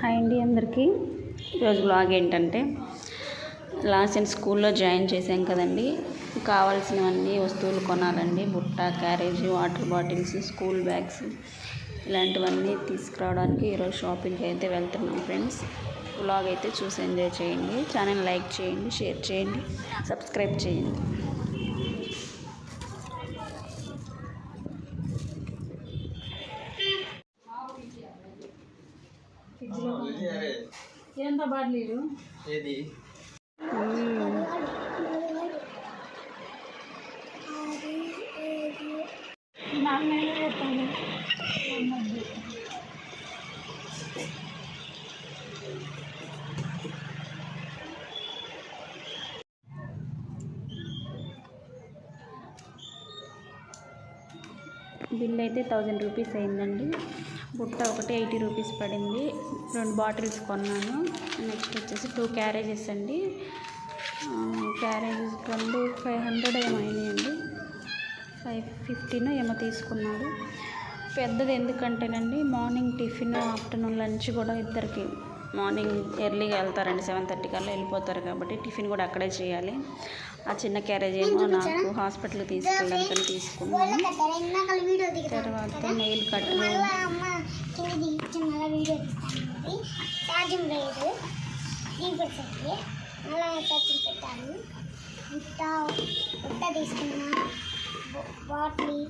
Hi అండి అందరికీ. ఈరోజు బ్లాగ్ ఏంటంటే లాస్ట్ టైం స్కూల్లో జాయిన్ చేసాం కదండి. కావాల్సినవన్నీ వస్తువులు కొనాలండి. బుట్ట carriage water bottles school bags ఇలాంటివన్నీ తీసుకురావడానికి ఈరోజు షాపింగ్కి అయితే వెళ్తున్నాం ఫ్రెండ్స్. బ్లాగ్ అయితే చూసి ఎంజాయ్ చేయండి. ఛానల్ లైక్ చేయండి షేర్ చేయండి సబ్స్క్రైబ్ చేయండి. ఎంత బాట్లీలు ఏది? బిల్ అయితే థౌజండ్ రూపీస్ అయిందండి. బుట్ట ఒకటి ఎయిటీ రూపీస్ పడింది. రెండు బాటిల్స్ కొన్నాను. నెక్స్ట్ వచ్చేసి టూ క్యారేజెస్ అండి. క్యారేజెస్ రెండు ఫైవ్ హండ్రెడ్ ఏమో అయినాయండి. ఫైవ్ ఫిఫ్టీన్ ఏమో తీసుకున్నాడు పెద్దది ఎందుకంటేనండి మార్నింగ్ టిఫిన్ ఆఫ్టర్నూన్ లంచ్ కూడా ఇద్దరికి మార్నింగ్ ఎర్లీగా వెళ్తారండి సెవెన్ థర్టీ కల్లా వెళ్ళిపోతారు కాబట్టి టిఫిన్ కూడా అక్కడే చేయాలి. ఆ చిన్న క్యారేజ్ ఏమో నాకు హాస్పిటల్కి తీసుకెళ్ళడానికి తీసుకున్నాను తర్వాత నెయిల్ పెట్టాను బుట్ట తీసుకున్నా. బాటిల్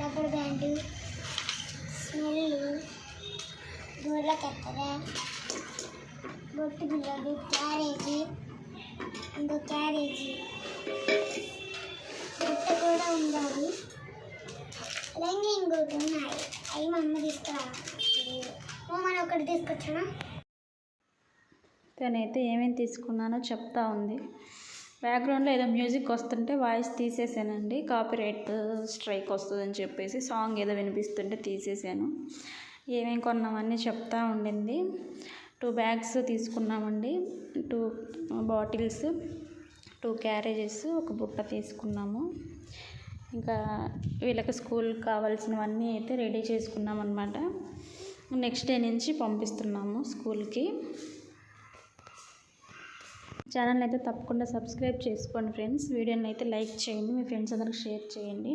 రబ్బర్ బ్యాండ్ ಬಿಲ್ಲ కత్తెర ಬೊಟ್ಟು పిల్లలు క్యారేజీ? ಒಂದು క్యారేజీ. బుట్ట కూడా ఉండాలి. అలాగే ఇంకోటి ఉన్నాయి. అవి మా అమ్మ తీసుకురావాలి మనం ఒకటి తీసుకొచ్చానా? తనైతే ఏమేమి తీసుకున్నానో చెప్తా ఉంది. బ్యాక్గ్రౌండ్లో ఏదో మ్యూజిక్ వస్తుంటే వాయిస్ తీసేసానండి. కాపీరైట్ స్ట్రైక్ వస్తుందని చెప్పేసి సాంగ్ ఏదో వినిపిస్తుంటే తీసేసాను. ఏమేమి కొన్నామన్నీ చెప్తా ఉండింది. టూ బ్యాగ్స్ తీసుకున్నామండి. టూ బాటిల్స్ టూ క్యారేజెస్ ఒక బుట్ట తీసుకున్నాము. ఇంకా వీళ్ళకి స్కూల్ కావాల్సినవన్నీ అయితే రెడీ చేసుకున్నాం అనమాట నెక్స్ట్ డే నుంచి పంపిస్తున్నాము స్కూల్కి. ఛానల్ అయితే తప్పకుండా సబ్స్క్రైబ్ చేసుకోండి ఫ్రెండ్స్. వీడియోని అయితే లైక్ చేయండి. మీ ఫ్రెండ్స్ అందరికి షేర్ చేయండి.